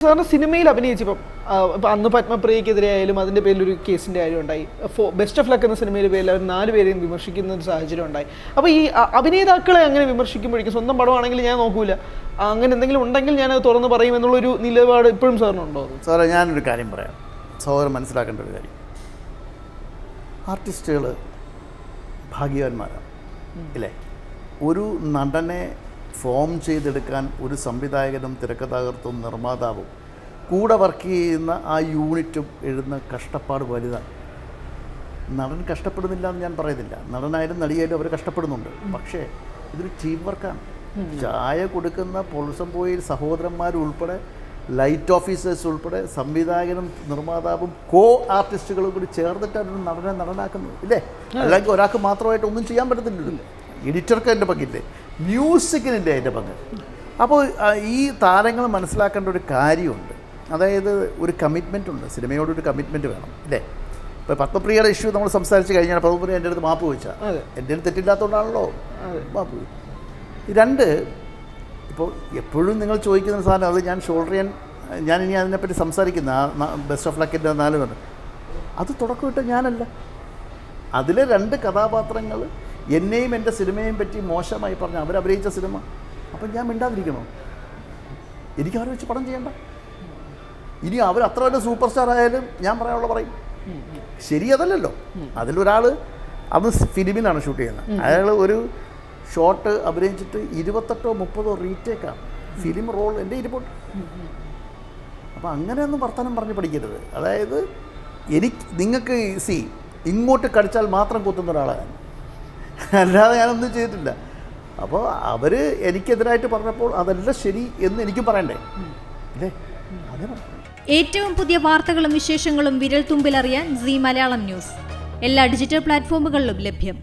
സാറിന് സിനിമയിൽ അഭിനയിച്ചപ്പം ആ, ഇപ്പം അന്ന് പത്മപ്രിയക്കെതിരെ ആയാലും അതിന്റെ പേരിൽ ഒരു കേസിന്റെ കാര്യം ഉണ്ടായി ബെസ്റ്റ് ഓഫ് ലക്ക് എന്ന സിനിമയിൽ പേരിൽ അവർ നാല് പേരെയും വിമർശിക്കുന്ന ഒരു സാഹചര്യം ഉണ്ടായി. അപ്പോൾ ഈ അഭിനേതാക്കളെ അങ്ങനെ വിമർശിക്കുമ്പോഴേക്കും സ്വന്തം പടമാണെങ്കിൽ ഞാൻ നോക്കൂല. അങ്ങനെ എന്തെങ്കിലും ഉണ്ടെങ്കിൽ ഞാൻ അത് തുറന്ന് പറയും എന്നുള്ളൊരു നിലപാട് ഇപ്പോഴും സാറിനുണ്ടോ? സാറേ ഞാനൊരു കാര്യം പറയാം. സഹോദരൻ മനസ്സിലാക്കേണ്ട ഒരു കാര്യം. ആർട്ടിസ്റ്റുകൾ ഭാഗ്യവാന്മാരാണ് അല്ലേ ഒരു നടനെ ഫോം ചെയ്തെടുക്കാൻ ഒരു സംവിധായകനും തിരക്കഥാകൃത്തും നിർമ്മാതാവും. കൂടെ വർക്ക് ചെയ്യുന്ന ആ യൂണിറ്റും എഴുതുന്ന കഷ്ടപ്പാട് വലുതാണ്. നടൻ കഷ്ടപ്പെടുന്നില്ല എന്ന് ഞാൻ പറയുന്നില്ല നടനായാലും നടിയായാലും അവർ കഷ്ടപ്പെടുന്നുണ്ട്. പക്ഷേ ഇതൊരു ടീം വർക്കാണ് ചായ കൊടുക്കുന്ന പൊളിസം പോയി സഹോദരന്മാരുൾപ്പെടെ ലൈറ്റ് ഓഫീസേഴ്സ് ഉൾപ്പെടെ സംവിധായകനും നിർമ്മാതാവും കോ ആർട്ടിസ്റ്റുകളും കൂടി ചേർന്നിട്ടാണ് നടനെ നടനാക്കുന്നത് ഇല്ലേ? അല്ലെങ്കിൽ ഒരാൾക്ക് മാത്രമായിട്ട് ഒന്നും ചെയ്യാൻ പറ്റത്തില്ലല്ലോ. എഡിറ്റർക്ക് എന്റെ പങ്കില്ലേ മ്യൂസിക്കിനിന്റെ അതിന്റെ പങ്ക്? അപ്പോൾ ഈ താരങ്ങൾ മനസ്സിലാക്കേണ്ട ഒരു കാര്യമുണ്ട്. അതായത് ഒരു കമ്മിറ്റ്മെന്റ് ഉണ്ട്. സിനിമയോടൊരു കമ്മിറ്റ്മെന്റ് വേണം അല്ലേ? ഇപ്പോൾ പത്മപ്രിയയുടെ ഇഷ്യൂ നമ്മൾ സംസാരിച്ച് കഴിഞ്ഞാൽ പത്മപ്രിയ എന്റെ അടുത്ത് മാപ്പ് ചോദിച്ചാൽ. എന്റെ അടുത്ത് തെറ്റില്ലാത്തതുകൊണ്ടാണല്ലോ മാപ്പ്. രണ്ട് ഇപ്പോൾ എപ്പോഴും നിങ്ങൾ ചോദിക്കുന്ന സാധനം അത് ഞാൻ ഷോൾഡർ ചെയ്യാൻ ഞാൻ ഇനി അതിനെപ്പറ്റി സംസാരിക്കുന്ന ബെസ്റ്റ് ഓഫ് ലക്കിന്റെ നാല് അത് തുടക്കമിട്ട് ഞാനല്ല. അതിലെ രണ്ട് കഥാപാത്രങ്ങൾ എന്നെയും എന്റെ സിനിമയെയും പറ്റി മോശമായി പറഞ്ഞ അവരഭിനയിച്ച സിനിമ. അപ്പം ഞാൻ മിണ്ടാതിരിക്കണോ? എനിക്ക് അവരെ വെച്ച് പടം ചെയ്യണ്ട. ഇനി അവർ അത്ര വലിയ സൂപ്പർ സ്റ്റാർ ആയാലും ഞാൻ പറയാനുള്ള പറയും. ശരി അതല്ലല്ലോ. അതിലൊരാൾ അന്ന് ഫിലിമിനാണ് ഷൂട്ട് ചെയ്യുന്നത്. അയാൾ ഒരു ഷോട്ട് അഭിനയിച്ചിട്ട് ഇരുപത്തെട്ടോ മുപ്പതോ റീറ്റേക്കാണ് ഫിലിം റോൾ എന്റെ ഇരിപ്പുണ്ട്. അപ്പോൾ അങ്ങനെയൊന്നും വർത്തമാനം പറഞ്ഞ് പഠിക്കരുത്. അതായത് എനിക്ക് നിങ്ങൾക്ക് സി ഇങ്ങോട്ട് കടിച്ചാൽ മാത്രം കുത്തുന്ന ഒരാളാണ് അല്ലാതെ ഞാനൊന്നും ചെയ്തിട്ടില്ല. അപ്പോൾ അവർ എനിക്കെതിരായിട്ട് പറഞ്ഞപ്പോൾ അതല്ല ശരി എന്ന് എനിക്കും പറയണ്ടേ? അല്ലേ ഏറ്റവും പുതിയ വാർത്തകളും വിശേഷങ്ങളും വിരൽ തുമ്പിലറിയാൻ സി മലയാളം ന്യൂസ്. എല്ലാ ഡിജിറ്റൽ പ്ലാറ്റ്ഫോമുകളിലും ലഭ്യം.